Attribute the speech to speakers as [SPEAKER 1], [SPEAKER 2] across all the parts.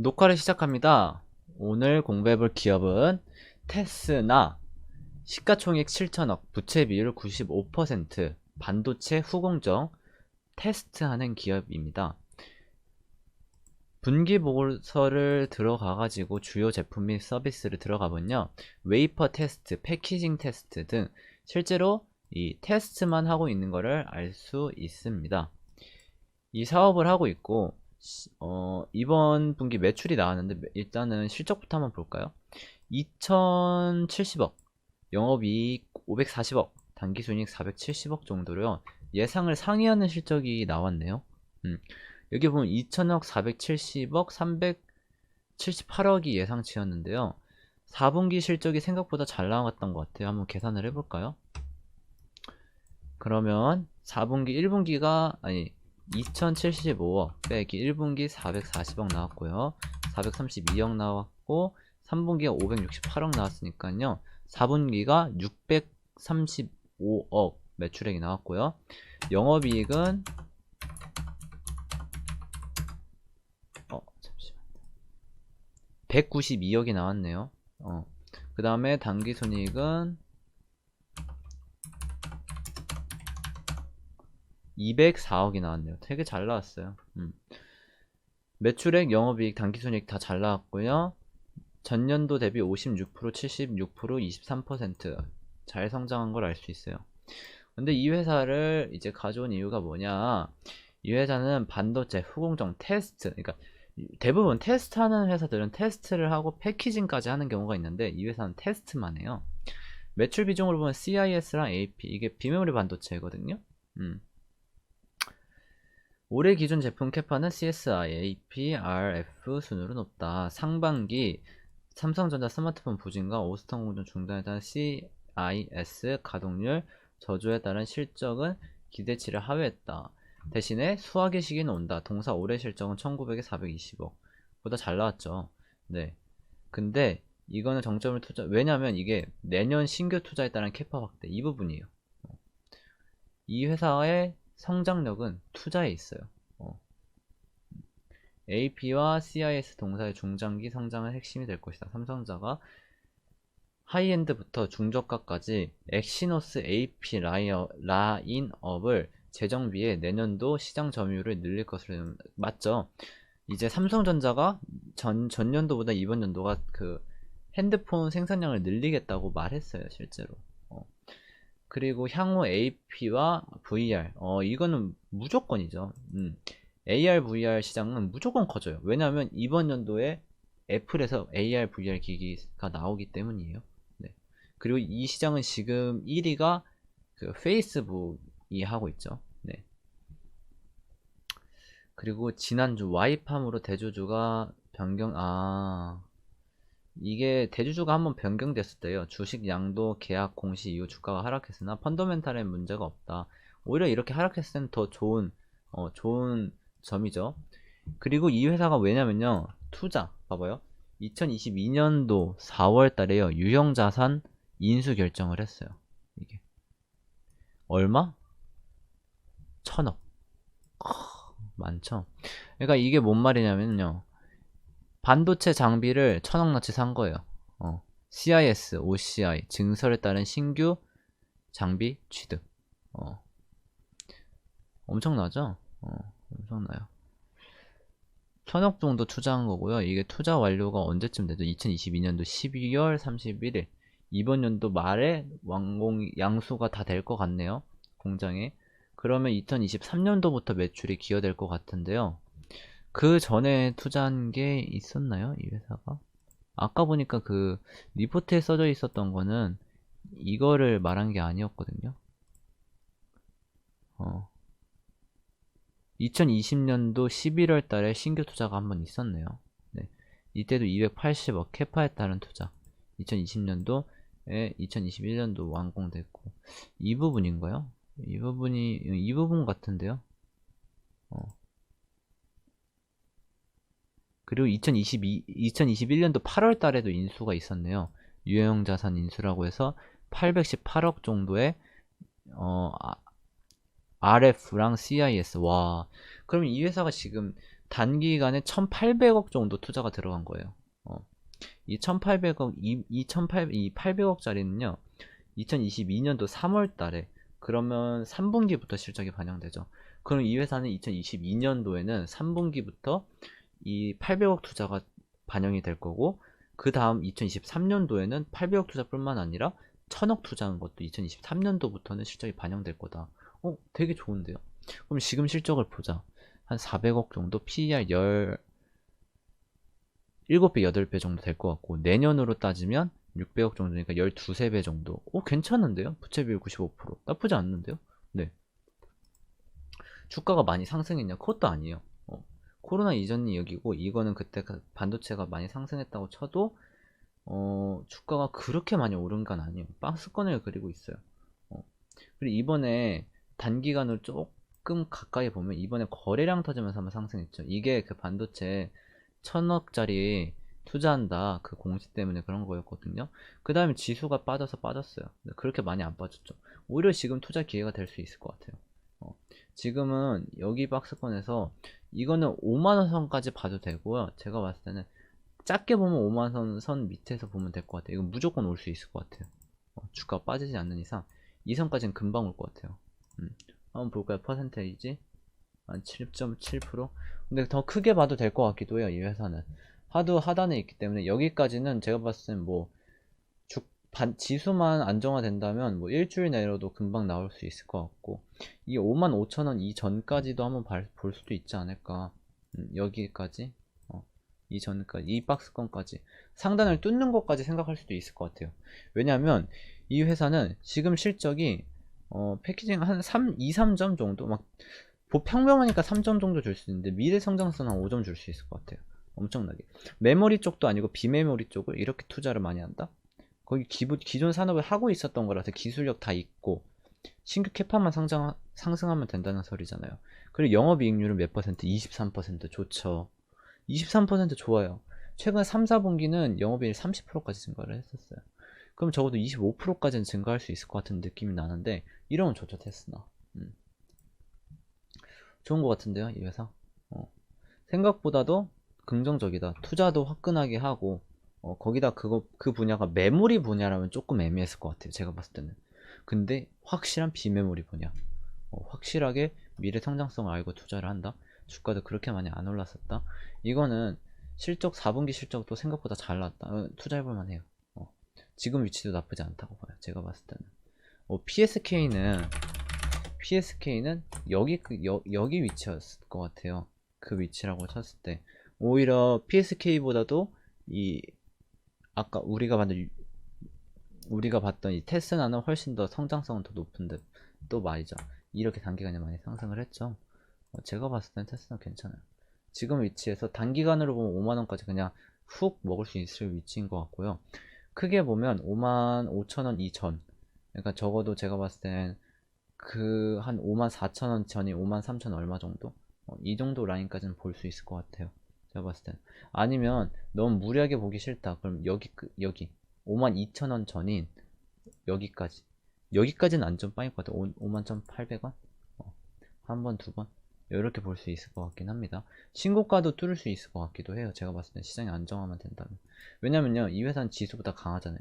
[SPEAKER 1] 녹화를 시작합니다. 오늘 공부해볼 기업은 테스나 시가총액 7천억, 부채 비율 95%, 반도체 후공정 테스트하는 기업입니다. 분기 보고서를 들어가가지고 주요 제품 및 서비스를 들어가보면요. 웨이퍼 테스트, 패키징 테스트 등 실제로 이 테스트만 하고 있는 것을 알 수 있습니다. 이 사업을 하고 있고 시- 어, 이번 분기 매출이 나왔는데 매- 일단은 실적부터 한번 볼까요? 2070억, 영업이익 540억, 당기순이익 470억 정도로요. 예상을 상회하는 실적이 나왔네요. 음, 여기 보면 2000억, 470억, 378억이 예상치였는데요. 4분기 실적이 생각보다 잘 나왔던 것 같아요. 한번 계산을 해볼까요? 그러면 4분기, 1분기가 아니 2075억 빼기 1분기 440억 나왔고요. 432억 나왔고 3분기가 568억 나왔으니까요. 4분기가 635억 매출액이 나왔고요. 영업이익은 어 잠시만 192억이 나왔네요. 어. 그 다음에 당기순이익은 204억이 나왔네요. 되게 잘 나왔어요. 음. 매출액, 영업이익, 당기순이익 다 잘 나왔고요. 전년도 대비 56%, 76%, 23%잘 성장한 걸 알 수 있어요. 근데 이 회사를 이제 가져온 이유가 뭐냐? 이 회사는 반도체, 후공정, 테스트, 그러니까 대부분 테스트하는 회사들은 테스트를 하고 패키징까지 하는 경우가 있는데 이 회사는 테스트만 해요. 매출 비중으로 보면 CIS랑 AP 이게 비메모리 반도체거든요. 음. 올해 기준 제품 캐파는 CSI, AP, RF 순으로 높다. 상반기 삼성전자 스마트폰 부진과 오스턴 공정 중단에 따른 CIS 가동률 저조에 따른 실적은 기대치를 하회했다. 대신에 수학의 시기는 온다. 동사 올해 실적은 1900에 420억. 보다 잘 나왔죠. 네. 근데 이거는 정점을 투자, 왜냐면 이게 내년 신규 투자에 따른 캐파 확대. 이 부분이에요. 어. 이 회사의 성장력은 투자에 있어요. 어. AP와 CIS 동사의 중장기 성장은 핵심이 될 것이다. 삼성자가 하이엔드부터 중저가까지 엑시노스 AP 라이어, 라인업을 재정비해 내년도 시장 점유율을 늘릴 것으로 맞죠? 이제 삼성전자가 전 전년도보다 이번 연도가 그 핸드폰 생산량을 늘리겠다고 말했어요, 실제로. 어. 그리고 향후 AP와 VR, 어, 이거는 무조건이죠. 음. AR, VR 시장은 무조건 커져요. 왜냐하면 이번 연도에 애플에서 AR, VR 기기가 나오기 때문이에요. 네. 그리고 이 시장은 지금 1위가 그 페이스북이 하고 있죠. 네. 그리고 지난주 와이팜으로 대주주가 변경, 아, 이게 대주주가 한번 변경됐을 때요. 주식 양도 계약 공시 이후 주가가 하락했으나 펀더멘탈엔 문제가 없다. 오히려 이렇게 하락했을 때는 더 좋은 어, 좋은 점이죠. 그리고 이 회사가 왜냐면요. 투자 봐봐요. 2022년도 4월 달에요. 유형 자산 인수 결정을 했어요. 이게 얼마? 천억. 크, 많죠. 그러니까 이게 뭔 말이냐면요. 반도체 장비를 천억나치 산 거예요. 어. CIS, OCI, 증설에 따른 신규 장비 취득. 어. 엄청나죠? 어, 엄청나요. 천억 정도 투자한 거고요. 이게 투자 완료가 언제쯤 되죠? 2022년도 12월 31일. 이번 연도 말에 완공 양수가 다 될 것 같네요. 공장에. 그러면 2023년도부터 매출이 기여될 것 같은데요. 그 전에 투자한 게 있었나요? 이 회사가? 아까 보니까 그 리포트에 써져 있었던 거는 이거를 말한 게 아니었거든요. 어. 2020년도 11월 달에 신규 투자가 한 번 있었네요. 네. 이때도 280억 캐파에 따른 투자. 2020년도에 2021년도 완공됐고 이 부분인가요? 이 부분이 이 부분 같은데요. 어. 그리고 2022, 2021년도 8월 달에도 인수가 있었네요. 유형 자산 인수라고 해서 818억 정도의 어, 아, RF랑 CIS. 와. 그러면 이 회사가 지금 단기간에 1,800억 정도 투자가 들어간 거예요. 어. 이 1,800억, 이, 이 1,800, 이 800억짜리는요, 2022년도 3월 달에, 그러면 3분기부터 실적이 반영되죠. 그럼 이 회사는 2022년도에는 3분기부터 이 800억 투자가 반영이 될 거고, 그 다음 2023년도에는 800억 투자뿐만 아니라 1000억 투자한 것도 2023년도부터는 실적이 반영될 거다. 어, 되게 좋은데요? 그럼 지금 실적을 보자. 한 400억 정도 PER 10, 7배, 8배 정도 될 것 같고, 내년으로 따지면 600억 정도니까 12, 3배 정도. 오, 괜찮은데요? 부채 비율 95%. 나쁘지 않는데요? 네. 주가가 많이 상승했냐? 그것도 아니에요. 어, 코로나 이전이 여기고, 이거는 그때 그 반도체가 많이 상승했다고 쳐도, 어, 주가가 그렇게 많이 오른 건 아니에요. 박스권을 그리고 있어요. 어, 그리고 이번에 단기간으로 조금 가까이 보면 이번에 거래량 터지면서 한번 상승했죠. 이게 그 반도체 천억짜리 투자한다 그 공시 때문에 그런 거였거든요. 그 다음에 지수가 빠져서 빠졌어요. 그렇게 많이 안 빠졌죠. 오히려 지금 투자 기회가 될 수 있을 것 같아요. 어, 지금은 여기 박스권에서 이거는 5만원 선까지 봐도 되고요. 제가 봤을 때는 작게 보면 5만원 선 밑에서 보면 될 것 같아요. 이건 무조건 올 수 있을 것 같아요. 어, 주가 빠지지 않는 이상 이 선까지는 금방 올 것 같아요. 음, 한번 볼까요? 퍼센테이지 한 7.7%? 근데 더 크게 봐도 될 것 같기도 해요. 이 회사는 하도 하단에 있기 때문에 여기까지는 제가 봤을 땐뭐 지수만 안정화된다면 뭐 일주일 내로도 금방 나올 수 있을 것 같고 이 55,000원 이전까지도 한번 볼 수도 있지 않을까. 음, 여기까지 어, 이전까지 이 박스권까지 상단을 뚫는 것까지 생각할 수도 있을 것 같아요. 왜냐하면 이 회사는 지금 실적이 어, 패키징 한 3, 2, 3점 정도 막 평범하니까 3점 정도 줄 수 있는데 미래 성장성 한 5점 줄 수 있을 것 같아요. 엄청나게. 메모리 쪽도 아니고 비메모리 쪽을 이렇게 투자를 많이 한다 거기 기부, 기존 산업을 하고 있었던 거라서 기술력 다 있고 신규 캐파만 상장, 상승하면 된다는 소리잖아요. 그리고 영업이익률은 몇 퍼센트? 23% 좋죠. 23% 좋아요. 최근 3, 4분기는 영업이익 30%까지 증가를 했었어요. 그럼 적어도 25%까지는 증가할 수 있을 것 같은 느낌이 나는데 이러면 좋죠 테스나. 음. 좋은 것 같은데요 이 회사? 어. 생각보다도 긍정적이다. 투자도 화끈하게 하고 어, 거기다 그거 그 분야가 메모리 분야라면 조금 애매했을 것 같아요 제가 봤을 때는. 근데 확실한 비메모리 분야. 어, 확실하게 미래 성장성을 알고 투자를 한다? 주가도 그렇게 많이 안 올랐었다? 이거는 실적 4분기 실적도 생각보다 잘 나왔다. 어, 투자해볼 만해요. 어, 지금 위치도 나쁘지 않다고 봐요 제가 봤을 때는. 어, PSK는 PSK는 여기 그, 여, 여기 위치였을 것 같아요. 그 위치라고 쳤을 때. 오히려 PSK보다도 이 아까 우리가 만든 우리가 봤던 이 테스나는 훨씬 더 성장성은 더 높은데 또 말이죠. 이렇게 단기간에 많이 상승을 했죠. 어, 제가 봤을 땐 테스나 괜찮아요. 지금 위치에서 단기간으로 보면 5만원까지 그냥 훅 먹을 수 있을 위치인 것 같고요. 크게 보면 5만 5천원 이전 그러니까 적어도 제가 봤을 땐 그 한 5만 4천원 전이 5만 3천 얼마 정도? 어, 이 정도 라인까지는 볼 수 있을 것 같아요 제가 봤을 땐 아니면 너무 무리하게 보기 싫다. 그럼 여기 그, 여기. 52,000원 전인 여기까지. 여기까지는 안전 빵일 것 같아 51,800원? 어, 한번 두 번? 이렇게 볼 수 있을 것 같긴 합니다. 신고가도 뚫을 수 있을 것 같기도 해요. 제가 봤을 때 시장이 안정화만 된다면. 왜냐면요 이 회사는 지수보다 강하잖아요.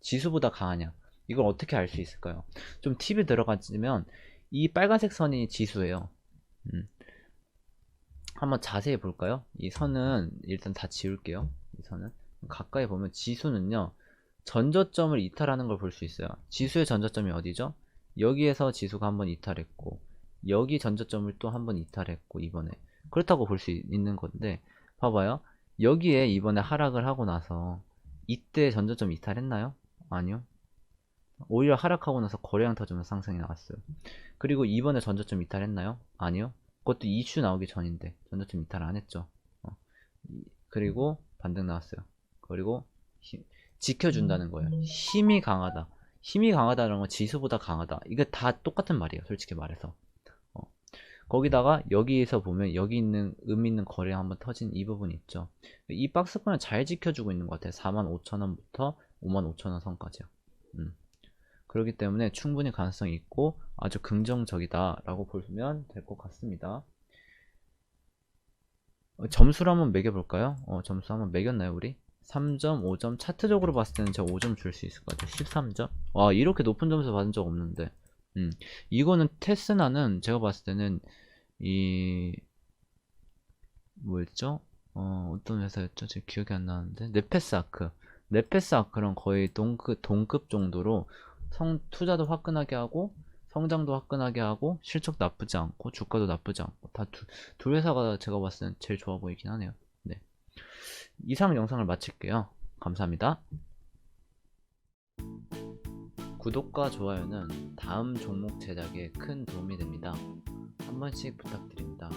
[SPEAKER 1] 지수보다 강하냐? 이걸 어떻게 알 수 있을까요? 좀 팁이 들어가지면 이 빨간색 선이 지수예요. 음. 한번 자세히 볼까요? 이 선은 일단 다 지울게요. 이 선은 가까이 보면 지수는요. 전저점을 이탈하는 걸 볼 수 있어요. 지수의 전저점이 어디죠? 여기에서 지수가 한번 이탈했고 여기 전저점을 또 한번 이탈했고 이번에 그렇다고 볼 수 있는 건데 봐봐요. 여기에 이번에 하락을 하고 나서 이때 전저점 이탈했나요? 아니요. 오히려 하락하고 나서 거래량 터지면서 상승이 나왔어요. 그리고 이번에 전저점 이탈했나요? 아니요. 그것도 이슈 나오기 전인데 전자점 이탈 안 했죠. 어. 그리고 반등 나왔어요. 그리고 힘, 지켜준다는 거예요. 힘이 강하다. 힘이 강하다는 건 지수보다 강하다. 이게 다 똑같은 말이에요. 솔직히 말해서. 어. 거기다가 여기에서 보면 여기 있는 의미 있는 거래 한번 터진 이 부분 있죠. 이 박스권을 잘 지켜주고 있는 것 같아요. 45,000원부터 55,000원 선까지요. 음. 그렇기 때문에 충분히 가능성이 있고 아주 긍정적이다 라고 보면 될 것 같습니다 어, 점수를 한번 매겨볼까요? 어, 점수 한번 매겼나요, 우리? 3점, 5점. 차트적으로 봤을 때는 제가 5점 줄 수 있을 것 같아요. 13점? 와, 이렇게 높은 점수 받은 적 없는데. 음, 이거는 테스나는 제가 봤을 때는 이, 뭐였죠? 어, 어떤 회사였죠? 지금 기억이 안 나는데. 네페스 아크. 네페스 아크랑 거의 동급, 동급 정도로 성, 투자도 화끈하게 하고, 성장도 화끈하게 하고, 실적 나쁘지 않고, 주가도 나쁘지 않고, 다 두, 둘 회사가 제가 봤을 땐 제일 좋아 보이긴 하네요. 네. 이상 영상을 마칠게요. 감사합니다. 구독과 좋아요는 다음 종목 제작에 큰 도움이 됩니다. 한 번씩 부탁드립니다.